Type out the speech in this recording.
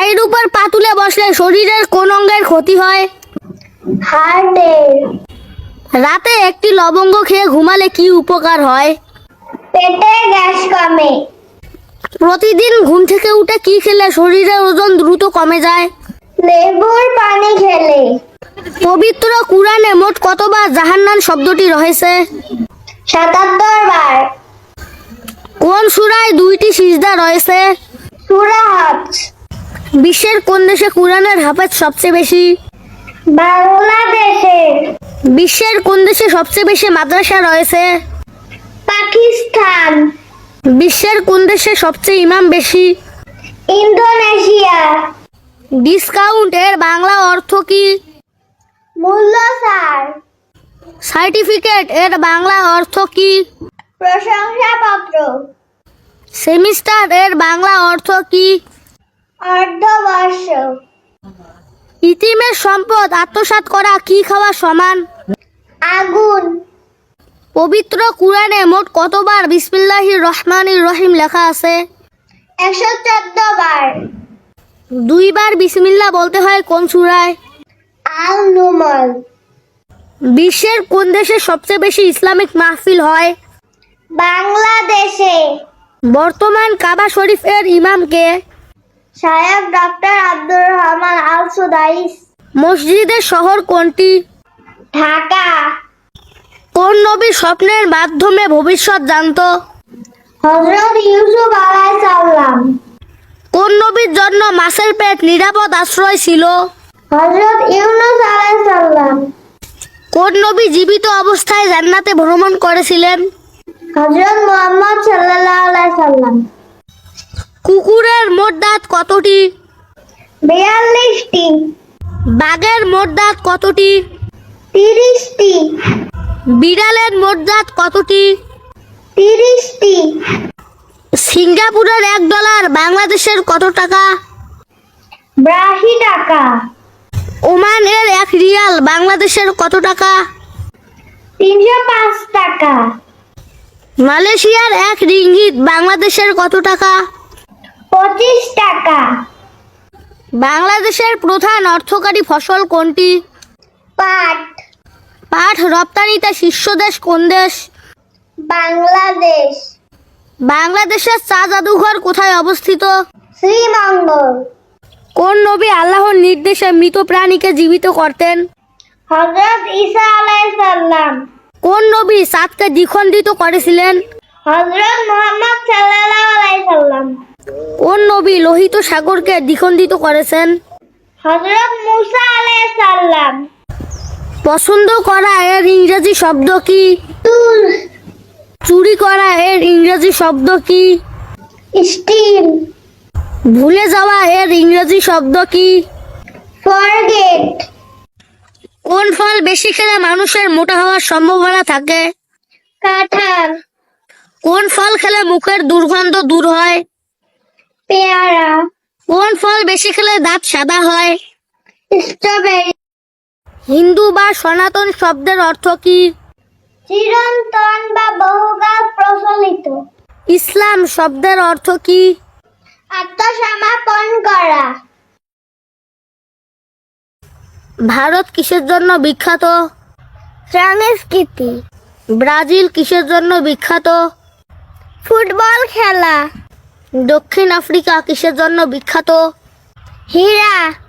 পায়ের উপর পা তুলে বসলে শরীরের কোন অঙ্গের ক্ষতি হয়? হার্টের রাতে একটি লবঙ্গ খেয়ে ঘুমালে কি উপকার হয়? পেটে গ্যাস কমে। প্রতিদিন ঘুম থেকে উঠে কি খেলে শরীরের ওজন দ্রুত কমে যায়? লেবুর পানি খেলে। পবিত্র কুরআনে মোট কতবার জাহান্নাম শব্দটি রয়েছে? সাতাত্তর বার। কোন সুরায় দুইটি সিজদা রয়েছে? সূরা হজ। বিশ্বের কোন দেশে কুরআনের হাফেজ সবচেয়ে বেশি? বাংলাদেশে। বিশ্বের কোন দেশে সবচেয়ে বেশি মাদ্রাসা রয়েছে? পাকিস্তান। বিশ্বের কোন দেশে সবচেয়ে ইমাম বেশি? ইন্দোনেশিয়া। ডিসকাউন্ট এর বাংলা অর্থ কি? মূল্য ছাড় সার্টিফিকেট এর বাংলা অর্থ কি? প্রশংসাপত্র। সেমিস্টার এর বাংলা অর্থ কি? ইতিমের সম্পদ আত্মসাৎ করা কি খাওয়া সমান? আগুন। পবিত্র কুরআনে মোট কতবার বিসমিল্লাহির রহমানির রহিম লেখা আছে? একশো চোদ্দ বার। দুইবার বিসমিল্লাহ বলতে হয় কোন সূরায়? আল নুমল বিশ্বের কোন দেশে সবচেয়ে বেশি ইসলামিক মাহফিল হয়? বাংলাদেশে। বর্তমান কাবা শরীফের ইমামকে সাহেব doctor Abdur Rahman Al Sudais. মসজিদের শহর কোনটি? ঢাকা। কোন নবী স্বপ্নের মাধ্যমে ভবিষ্যৎ জানতো? হজরত ইউসুফ আলাই সাল্লাম কোন নবীর জন্য মাছের পেট নিরাপদ আশ্রয় ছিল? হজরত ইউনুস আলাই সাল্লাম কোন নবী জীবিত অবস্থায় জান্নাতে ভ্রমণ করেছিলেন? হজরত মোহাম্মদ সাল্লাল্লাহু আলাই সাল্লাম। কুকুরের মোট দাঁত কতটি? বিয়াল্লিশটি। বাঘের মোট দাঁত কতটি? তিরিশটি। বিড়ালের মোট দাঁত কতটি? তিরিশটি। সিঙ্গাপুরের এক ডলার বাংলাদেশের কত টাকা? ব্রাহি টাকা। ওমান এর এক রিয়াল বাংলাদেশের কত টাকা? তিনশো পাঁচ টাকা। মালয়েশিয়ার এক রিঙ্গিত বাংলাদেশের কত টাকা? পঁচিশ টাকা। বাংলাদেশের প্রধান অর্থকারী ফসল কোনটি? পাট। পাট রপ্তানিতে শীর্ষ দেশ কোন দেশ? বাংলাদেশ। বাংলাদেশের চা জাদুঘর কোথায় অবস্থিত? শ্রীমঙ্গল। কোন নবী আল্লাহর নির্দেশে মৃত প্রাণীকে জীবিত করতেন? হজরত ঈসা আলাই সাল্লাম কোন নবী চাঁদকে দ্বিখণ্ডিত করেছিলেন? হজরত মোহাম্মদ সাল্লাল্লাহু আলাই সাল্লাম। কোন নবী লোহিত সাগরকে দ্বিখণ্ডিত করেছেন? হজরত মুসা আলাই সাল্লাম পছন্দ করা এর ইংরেজি শব্দ কি? চুরি করা এর ইংরেজি শব্দ কি? স্টিল। ভুলে যাওয়া এর ইংরেজি শব্দ কি? ফরগেট। কোন ফল বেশি খেলে মানুষের মোটা হওয়ার সম্ভাবনা থাকে? কাঁঠাল। কোন ফল খেলে মুখের দুর্গন্ধ দূর হয়? পেয়ারা। কোন ফল বেশি খেলে দাঁত সাদা হয়? স্ট্রবেরি। হিন্দু বা সনাতন শব্দের অর্থ কি? চিরন্তন বা বহুকাল প্রচলিত। ইসলাম শব্দের অর্থ কি? আত্মসমাপন করা। ভারত কিসের জন্য বিখ্যাত? সংস্কৃতি ব্রাজিল কিসের জন্য বিখ্যাত? ফুটবল খেলা। দক্ষিণ আফ্রিকা কিসের জন্য বিখ্যাত? হীরা।